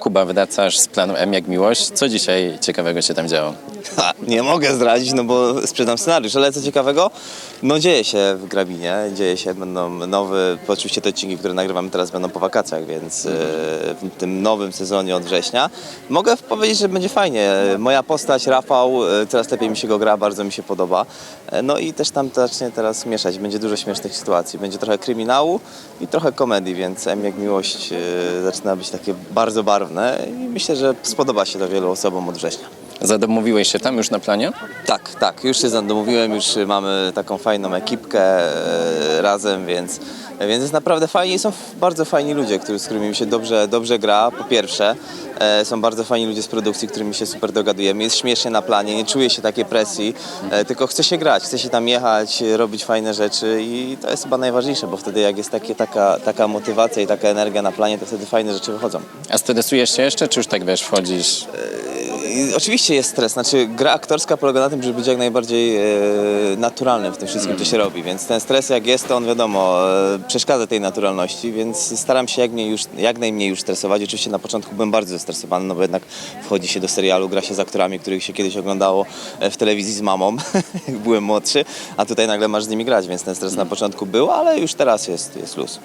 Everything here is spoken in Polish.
Kuba, wracasz z planu M jak miłość. Co dzisiaj ciekawego się tam działo? Ha, nie mogę zdradzić, no bo sprzedam scenariusz, ale co ciekawego, no dzieje się w Grabinie, dzieje się, będą nowe, oczywiście te odcinki, które nagrywamy teraz będą po wakacjach, więc e, w tym nowym sezonie od września mogę powiedzieć, że będzie fajnie. Moja postać, Rafał, e, coraz lepiej mi się go gra, bardzo mi się podoba. E, No i też tam zacznie teraz mieszać, będzie dużo śmiesznych sytuacji, będzie trochę kryminału i trochę komedii, więc M jak miłość e, zaczyna być takie bardzo barwne i myślę, że spodoba się to wielu osobom od września. Zadomowiłeś się tam już na planie? Tak, tak, już się zadomówiłem, już mamy taką fajną ekipkę e, razem, więc, więc jest naprawdę fajnie są bardzo fajni ludzie, którzy, z którymi mi się dobrze, dobrze gra, po pierwsze. E, są bardzo fajni ludzie z produkcji, z którymi się super dogadujemy. Jest śmiesznie na planie, nie czuję się takiej presji, e, tylko chce się grać, chce się tam jechać, robić fajne rzeczy i to jest chyba najważniejsze, bo wtedy jak jest takie, taka, taka motywacja i taka energia na planie, to wtedy fajne rzeczy wychodzą. A stresujesz się jeszcze, czy już tak wiesz, wchodzisz? Oczywiście jest stres, znaczy gra aktorska polega na tym, żeby być jak najbardziej e, naturalnym w tym wszystkim, co się robi, więc ten stres jak jest, to on wiadomo, e, przeszkadza tej naturalności, więc staram się jak, mniej już, jak najmniej już stresować. Oczywiście na początku byłem bardzo zestresowany, no bo jednak wchodzi się do serialu, gra się z aktorami, których się kiedyś oglądało e, w telewizji z mamą, jak byłem młodszy, a tutaj nagle masz z nimi grać, więc ten stres na początku był, ale już teraz jest, jest luz.